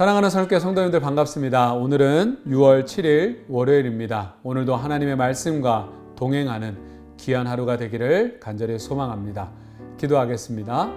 사랑하는 설교 성도님들 반갑습니다. 오늘은 6월 7일 월요일입니다. 오늘도 하나님의 말씀과 동행하는 귀한 하루가 되기를 간절히 소망합니다. 기도하겠습니다.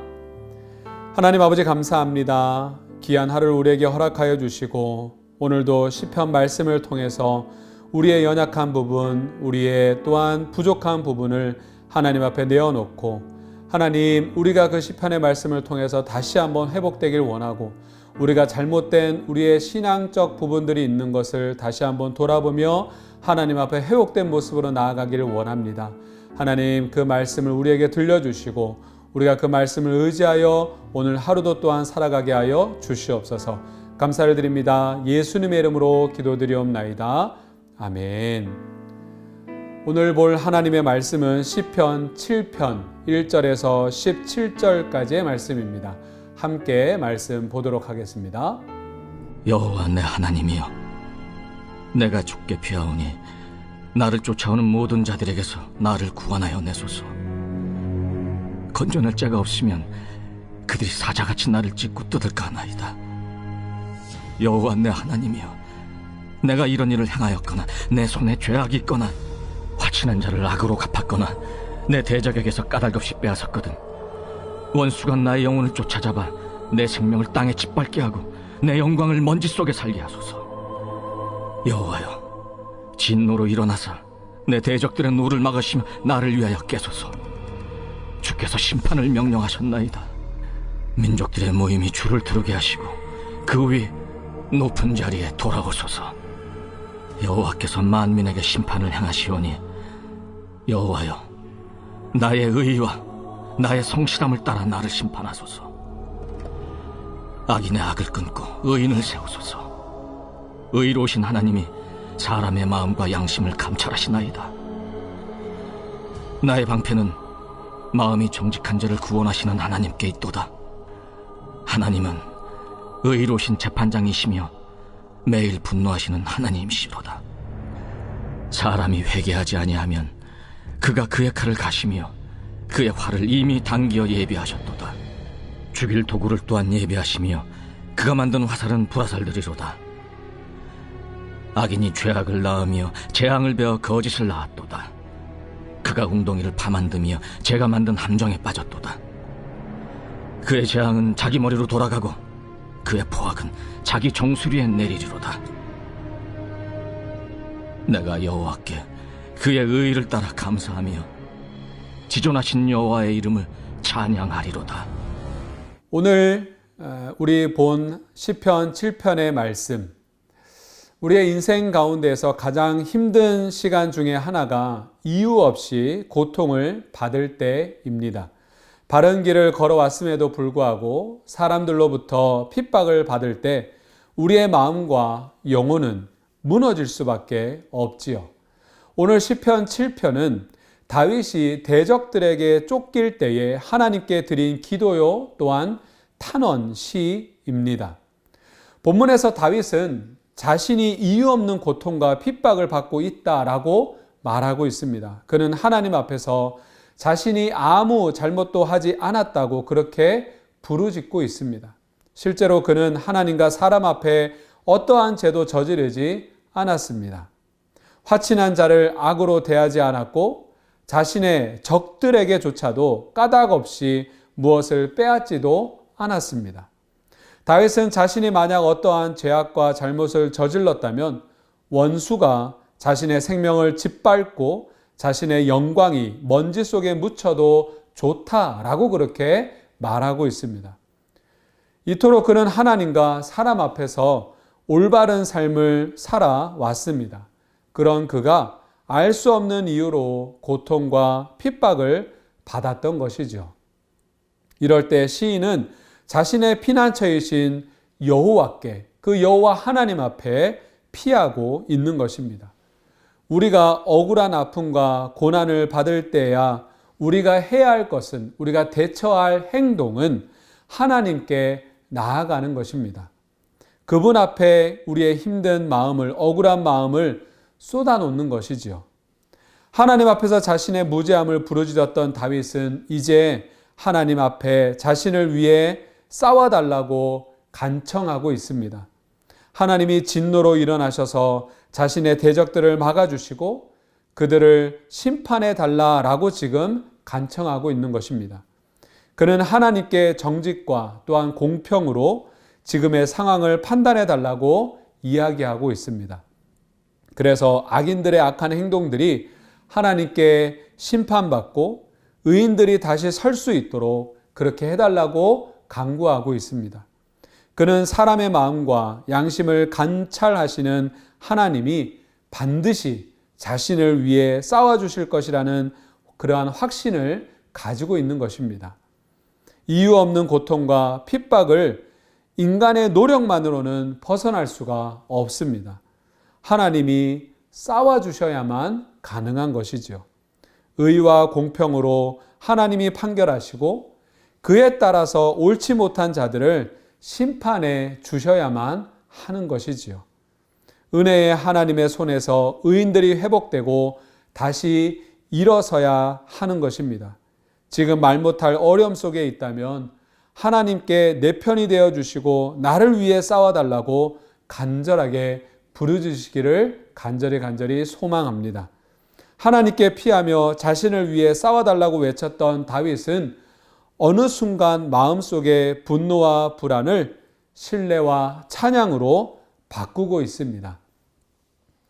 하나님 아버지 감사합니다. 귀한 하루를 우리에게 허락하여 주시고 오늘도 시편 말씀을 통해서 우리의 연약한 부분, 우리의 또한 부족한 부분을 하나님 앞에 내어놓고 하나님 우리가 그 시편의 말씀을 통해서 다시 한번 회복되길 원하고 우리가 잘못된 우리의 신앙적 부분들이 있는 것을 다시 한번 돌아보며 하나님 앞에 회복된 모습으로 나아가기를 원합니다. 하나님 그 말씀을 우리에게 들려주시고 우리가 그 말씀을 의지하여 오늘 하루도 또한 살아가게 하여 주시옵소서. 감사를 드립니다. 예수님의 이름으로 기도드리옵나이다. 아멘. 오늘 볼 하나님의 말씀은 시편 7편 1절에서 17절까지의 말씀입니다. 함께 말씀 보도록 하겠습니다. 여호와 내 하나님이여 내가 죽게 피하오니 나를 쫓아오는 모든 자들에게서 나를 구원하여 내소서 건져낼 자가 없으면 그들이 사자같이 나를 찢고 뜯을까 하나이다 여호와 내 하나님이여 내가 이런 일을 행하였거나 내 손에 죄악이 있거나 화친한 자를 악으로 갚았거나 내 대적에게서 까닭없이 빼앗았거든 원수가 나의 영혼을 쫓아잡아 내 생명을 땅에 짓밟게 하고 내 영광을 먼지 속에 살게 하소서. 여호와여, 진노로 일어나사 내 대적들의 노를 막으시며 나를 위하여 깨소서. 주께서 심판을 명령하셨나이다. 민족들의 모임이 주를 들게 하시고 그 위 높은 자리에 돌아오소서. 여호와께서 만민에게 심판을 행하시오니 여호와여, 나의 의와 나의 성실함을 따라 나를 심판하소서. 악인의 악을 끊고 의인을 세우소서. 의로우신 하나님이 사람의 마음과 양심을 감찰하시나이다. 나의 방패는 마음이 정직한 자를 구원하시는 하나님께 있도다. 하나님은 의로우신 재판장이시며 매일 분노하시는 하나님이시로다. 사람이 회개하지 아니하면 그가 그의 칼을 가시며 그의 활을 이미 당기어 예비하셨도다. 죽일 도구를 또한 예비하시며 그가 만든 화살은 불화살들이로다. 악인이 죄악을 낳으며 재앙을 베어 거짓을 낳았도다. 그가 웅덩이를 파만드며 제가 만든 함정에 빠졌도다. 그의 재앙은 자기 머리로 돌아가고 그의 포악은 자기 정수리에 내리리로다. 내가 여호와께 그의 의를 따라 감사하며 지존하신 여호와의 이름을 찬양하리로다. 오늘 어, 우리 본 시편 7편의 말씀 우리의 인생 가운데서 가장 힘든 시간 중에 하나가 이유 없이 고통을 받을 때입니다. 바른 길을 걸어왔음에도 불구하고 사람들로부터 핍박을 받을 때 우리의 마음과 영혼은 무너질 수밖에 없지요. 오늘 시편 7편은 다윗이 대적들에게 쫓길 때에 하나님께 드린 기도요 또한 탄원 시입니다. 본문에서 다윗은 자신이 이유 없는 고통과 핍박을 받고 있다라고 말하고 있습니다. 그는 하나님 앞에서 자신이 아무 잘못도 하지 않았다고 그렇게 부르짖고 있습니다. 실제로 그는 하나님과 사람 앞에 어떠한 죄도 저지르지 않았습니다. 화친한 자를 악으로 대하지 않았고 자신의 적들에게조차도 까닭 없이 무엇을 빼앗지도 않았습니다. 다윗은 자신이 만약 어떠한 죄악과 잘못을 저질렀다면 원수가 자신의 생명을 짓밟고 자신의 영광이 먼지 속에 묻혀도 좋다라고 그렇게 말하고 있습니다. 이토록 그는 하나님과 사람 앞에서 올바른 삶을 살아왔습니다. 그런 그가 알 수 없는 이유로 고통과 핍박을 받았던 것이죠. 이럴 때 시인은 자신의 피난처이신 여호와께 그 여호와 하나님 앞에 피하고 있는 것입니다. 우리가 억울한 아픔과 고난을 받을 때야 우리가 해야 할 것은 우리가 대처할 행동은 하나님께 나아가는 것입니다. 그분 앞에 우리의 힘든 마음을 억울한 마음을 쏟아놓는 것이지요. 하나님 앞에서 자신의 무죄함을 부르짖었던 다윗은 이제 하나님 앞에 자신을 위해 싸워달라고 간청하고 있습니다. 하나님이 진노로 일어나셔서 자신의 대적들을 막아주시고 그들을 심판해 달라라고 지금 간청하고 있는 것입니다. 그는 하나님께 정직과 또한 공평으로 지금의 상황을 판단해 달라고 이야기하고 있습니다. 그래서 악인들의 악한 행동들이 하나님께 심판받고 의인들이 다시 설 수 있도록 그렇게 해달라고 강구하고 있습니다. 그는 사람의 마음과 양심을 관찰하시는 하나님이 반드시 자신을 위해 싸워주실 것이라는 그러한 확신을 가지고 있는 것입니다. 이유 없는 고통과 핍박을 인간의 노력만으로는 벗어날 수가 없습니다. 하나님이 싸워주셔야만 가능한 것이죠. 의와 공평으로 하나님이 판결하시고 그에 따라서 옳지 못한 자들을 심판해 주셔야만 하는 것이지요. 은혜의 하나님의 손에서 의인들이 회복되고 다시 일어서야 하는 것입니다. 지금 말 못할 어려움 속에 있다면 하나님께 내 편이 되어 주시고 나를 위해 싸워달라고 간절하게 부르주시기를 간절히 간절히 소망합니다. 하나님께 피하며 자신을 위해 싸워달라고 외쳤던 다윗은 어느 순간 마음속에 분노와 불안을 신뢰와 찬양으로 바꾸고 있습니다.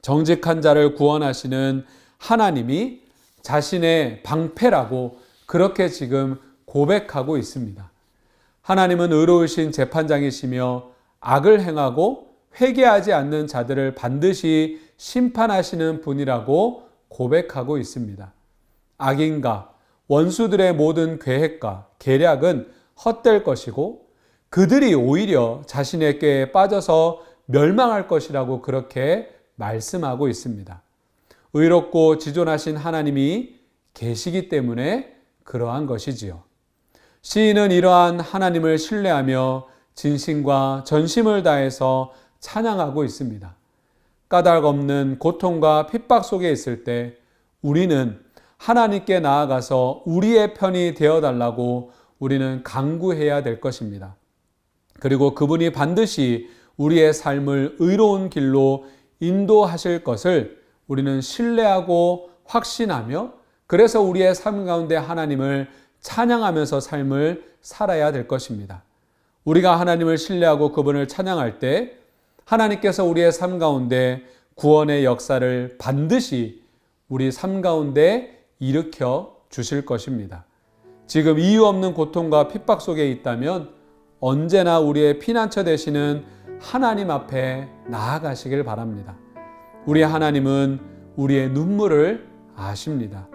정직한 자를 구원하시는 하나님이 자신의 방패라고 그렇게 지금 고백하고 있습니다. 하나님은 의로우신 재판장이시며 악을 행하고 회개하지 않는 자들을 반드시 심판하시는 분이라고 고백하고 있습니다. 악인과 원수들의 모든 계획과 계략은 헛될 것이고 그들이 오히려 자신의 꾀에 빠져서 멸망할 것이라고 그렇게 말씀하고 있습니다. 의롭고 지존하신 하나님이 계시기 때문에 그러한 것이지요. 시인은 이러한 하나님을 신뢰하며 진심과 전심을 다해서 찬양하고 있습니다. 까닭 없는 고통과 핍박 속에 있을 때 우리는 하나님께 나아가서 우리의 편이 되어 달라고 우리는 강구해야 될 것입니다. 그리고 그분이 반드시 우리의 삶을 의로운 길로 인도하실 것을 우리는 신뢰하고 확신하며 그래서 우리의 삶 가운데 하나님을 찬양하면서 삶을 살아야 될 것입니다. 우리가 하나님을 신뢰하고 그분을 찬양할 때 하나님께서 우리의 삶 가운데 구원의 역사를 반드시 우리 삶 가운데 일으켜 주실 것입니다. 지금 이유 없는 고통과 핍박 속에 있다면 언제나 우리의 피난처 되시는 하나님 앞에 나아가시길 바랍니다. 우리 하나님은 우리의 눈물을 아십니다.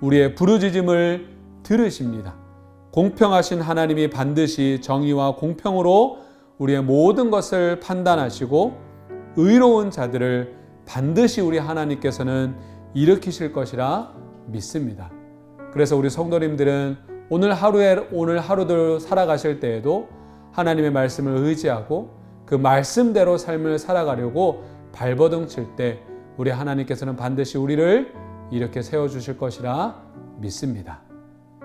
우리의 부르짖음을 들으십니다. 공평하신 하나님이 반드시 정의와 공평으로 우리의 모든 것을 판단하시고 의로운 자들을 반드시 우리 하나님께서는 일으키실 것이라 믿습니다. 그래서 우리 성도님들은 오늘 하루에 오늘 하루들 살아가실 때에도 하나님의 말씀을 의지하고 그 말씀대로 삶을 살아가려고 발버둥 칠 때 우리 하나님께서는 반드시 우리를 이렇게 세워 주실 것이라 믿습니다.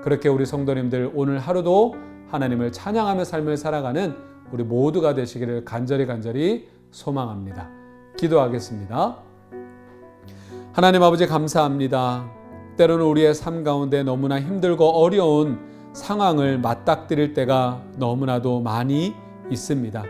그렇게 우리 성도님들 오늘 하루도 하나님을 찬양하며 삶을 살아가는 우리 모두가 되시기를 간절히 간절히 소망합니다. 기도하겠습니다. 하나님 아버지 감사합니다. 때로는 우리의 삶 가운데 너무나 힘들고 어려운 상황을 맞닥뜨릴 때가 너무나도 많이 있습니다.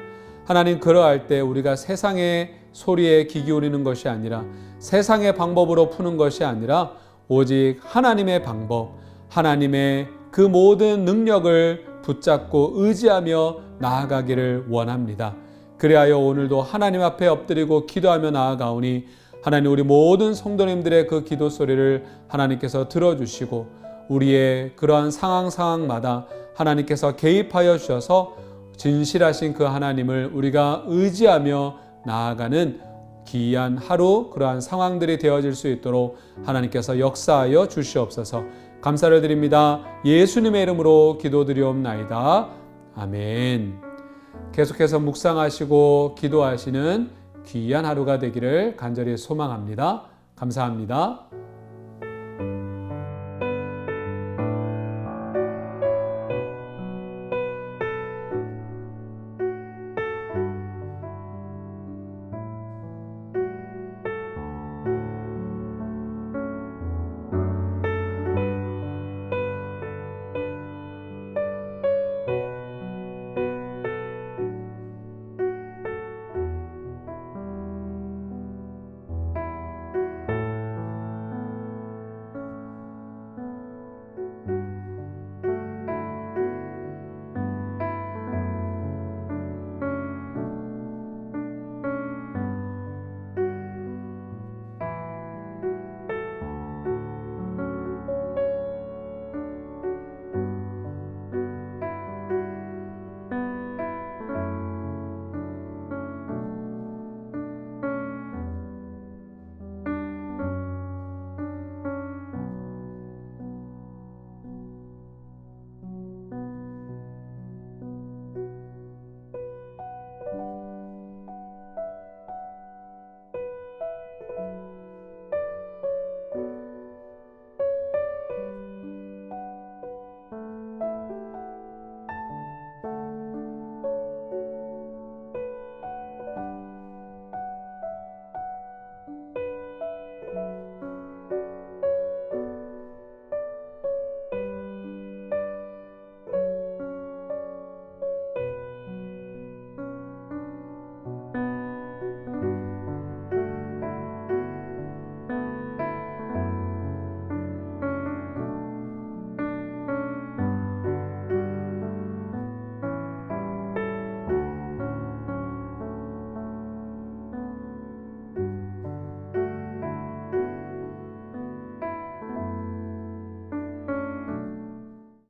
하나님 그러할 때 우리가 세상의 소리에 귀 기울이는 것이 아니라 세상의 방법으로 푸는 것이 아니라 오직 하나님의 방법, 하나님의 그 모든 능력을 붙잡고 의지하며 나아가기를 원합니다. 그리하여 오늘도 하나님 앞에 엎드리고 기도하며 나아가오니 하나님 우리 모든 성도님들의 그 기도 소리를 하나님께서 들어주시고 우리의 그러한 상황 상황마다 하나님께서 개입하여 주셔서 진실하신 그 하나님을 우리가 의지하며 나아가는 기이한 하루 그러한 상황들이 되어질 수 있도록 하나님께서 역사하여 주시옵소서 감사를 드립니다. 예수님의 이름으로 기도드리옵나이다. 아멘. 계속해서 묵상하시고 기도하시는 귀한 하루가 되기를 간절히 소망합니다. 감사합니다.